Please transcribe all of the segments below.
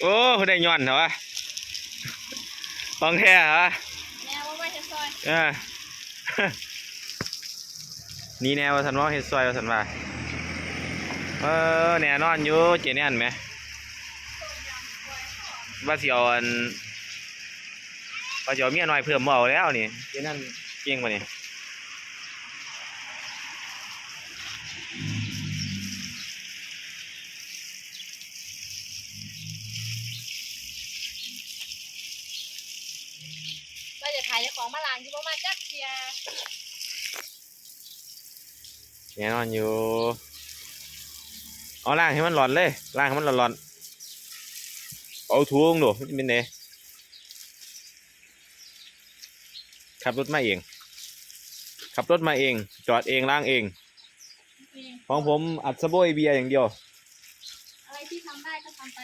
โอ้ได้ย้อนเหรอวะของแท้เหรอแนวว่าไม่ใช่ซอยเออนี่แนวว่าสันว่าเฮ็ดซอยว่าสันว่าเออแน่นอนอยู่เจแน่นไหมว่าสิเอาอันว่าสิเอาเมียน้อยเพิ่มบ่เอาแล้วนี่เจแน่นเก่งกว่านี่เจะถ่ายของมาล้างที่ประมาณจักเทียแน่นอนอยู่เอาล่างให้มันร้อนเลยล่างให้มันร้อนๆเอาถุงดูมันจะเป็นไงขับรถมาเอง ขับรถมาเอง จอดเองล้างเอง ของผมอัดสะโบยเบียร์อย่างเดียว อะไรที่ทำได้ก็ทำไป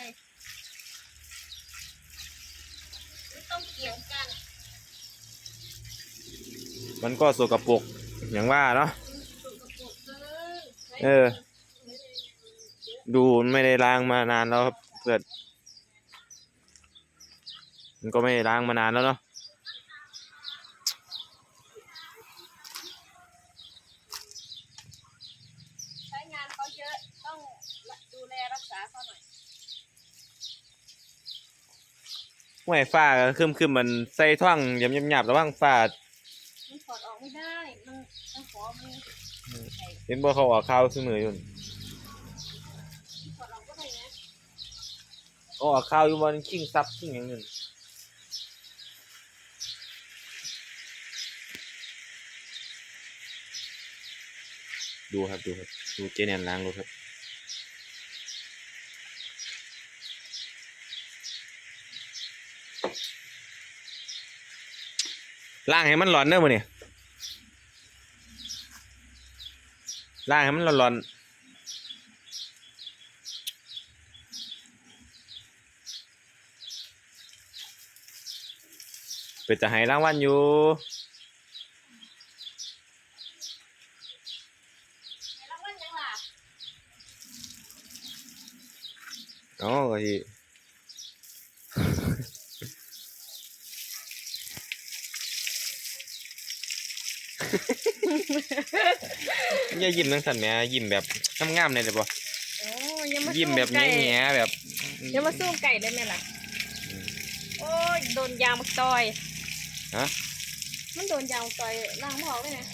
ไม่ต้องเกี่ยวกัน มันก็สกปรกอย่างว่าเนาะสกปรกเกินเออ ดูไม่ได้ล้างมานานแล้วครับเพื่อนมันก็ไม่ได้ล้างมานานแล้วเนาะใช้งานเขาเยอะต้องดูแลรักษาเขาหน่อยห้วยฟ้าก็คึมคึมๆมันใส่ท่องยำยำหยาบระหว่างฟ้ามันถอดออก ไม่ได้ มันมันขอมันเห็นบ่เขาออกข่าวเสมออยู่ถอดออกก็ได้นะเขาออกข่าวอยู่มันคิงซับคิงอย่างนึงดูครับดูครับดูเจเนียนล้างดูครับล่างให้มันร้อนเนอะมือนี่ ล่างให้มันร้อนๆเป็นจะให้รางวัลอยู่ไหนรางวัลยังล่ะอ๋อก็ที่ อย่ายิ้มนังสันแหม่ยิ้มแบบงามๆเลยเดี๋ยวบ่โอ้ยังมายิ้มแบบไก่แง่ๆแบบยังมาสู้ไก่ได้ไหมล่ะ โอ้ยโดนยางมาต่อยฮะมันโดนยางมาต่อยล้างไม่ออกเลยนะ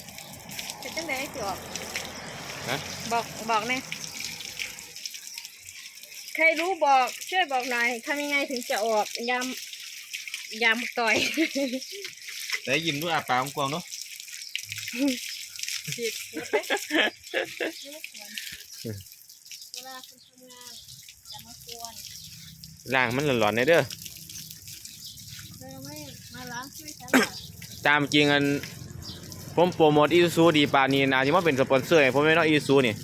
เป็นจังไดให้สิออกฮะบอกบอกแน่ใครรู้บอกช่วยบอกหน่อยทำยังไงถึงจะออกยามยามต่อยแต่ยิ้มด้วยอาปากกว้างๆเนาะ ผิดหมดเลยไม่ควรเวลาคุณทำงานอย่ามากวนล่างมันร้อนๆเลยเด้อเธอไม่มาล้างช่วยฉันหน่อตามจริงอันผมโปรโมทอีซูดีปานนี้นะที่ว่าเป็นสปอนเซอร์ให้ผมไม่นาะอีซูนี่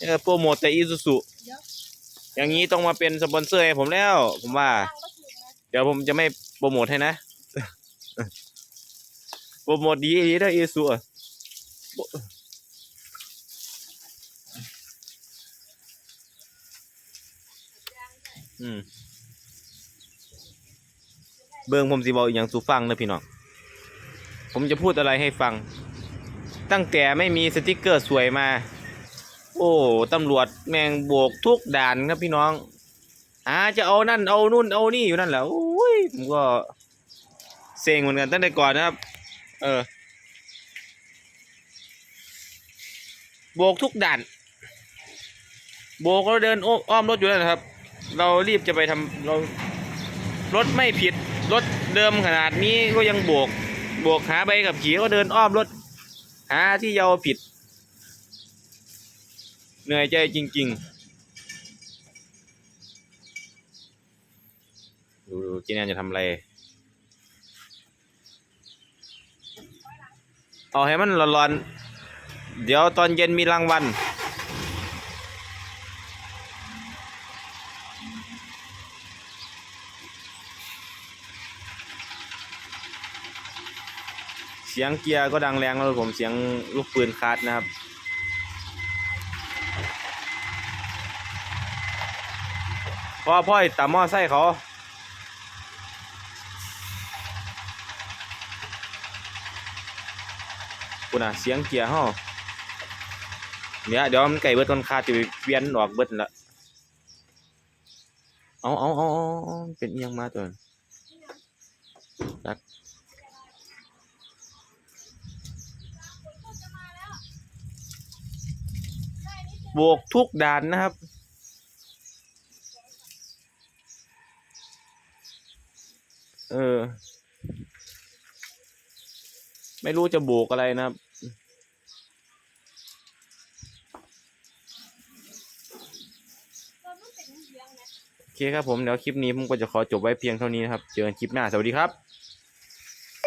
เออโปรโมทแต่อีซูซูเดี๋ยวอย่างนี้ต้องมาเป็นสปอนเซอร์ให้ผมแล้ว ผมว่าตั้งก็ถูกนะ เดี๋ยวผมจะไม่โปรโมทให้นะ โปรโมทดีดีเด้ออีซูอะอืมเบิ่งผมสิบอกอหย่างสู่ฟังเด้อพี่น้อง ผมจะพูดอะไรให้ฟัง ตั้งแต่ไม่มีสติกเกอร์สวยมา โอ้ตำรวจแมงโบกทุกด่านครับพี่น้องอาจะเอานั่นเอานู่นเอานี่อยู่นั่นแหละโอ้ยผมก็เซ็งเหมือนกันตั้งแต่ก่อนนะครับ เออ โบกทุกด่าน โบกแล้วเดินอ้อมรถอยู่นั่นนะครับ เรารีบจะไปทำเรารถไม่ผิด รถเดิมขนาดนี้ก็ยังโบก โบกหาใบขับขี่ก็เดินอ้อมรถ หาที่เยาผิด เหนื่อยใจจริง ๆดูดูจีแนนจะทำอะไร เอาให้มันร้อนๆ เดี๋ยวตอนเย็นมีรางวัลเสียงเกียร์ก็ดังแรงแล้วผมเสียงลูกปืนคาดนะครับอพ่อยตามมอไซค์เขา กูน่ะเสียงเกียร์ห้อเนี่ยเดี๋ยวมันไก่เบิดต้นคาจะไปเวียนออกเบิดละเอาเอาเอาเป็นอิหยังมาตัวนักโบกทุกด่านนะครับเออ ไม่รู้จะโบกอะไรนะครับเราต้องเป็นเลี้ยงนะโอเคครับผมเดี๋ยวคลิปนี้ผมก็จะขอจบไว้เพียงเท่านี้นะครับ เจอกันคลิปหน้าสวัสดีครับ